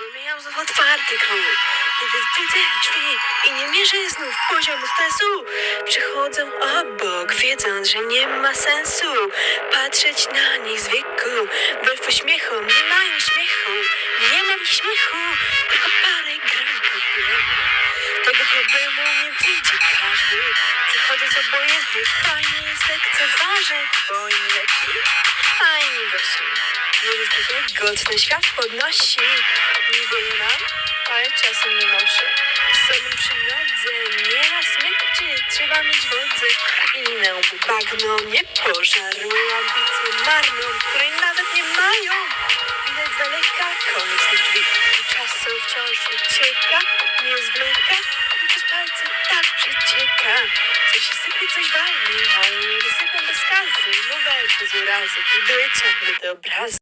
Wymieniam znów otwarty kruk Kiedy widzę drzwi i nie mierzę znów poziomu stresu Przychodzę obok, wiedząc, że nie ma sensu Patrzeć na nich z wieku Wbrew uśmiechom, nie mają śmiechu Nie mam śmiechu, tylko parę gram problemu. Tego problemu nie widzi każdy. Przechodząc obojętnie, fajnie jest lekceważyć Bo im lepiej, a im gorzej rozpoznać gocny świat podnosi czasem nie noszę Z sobą przynodzę, nie na smyczy Trzeba mieć na łbu bagno Nie pożarły ambicje marną Której nawet nie mają. Widać z daleka koniec tych drzwi. I wciąż ucieka Nie zwleka i palce tak przecieka. Coś się sypie, coś wali Ale nie wysypam bez kazy Bo weź bez urazy bycia, gdy te obrazy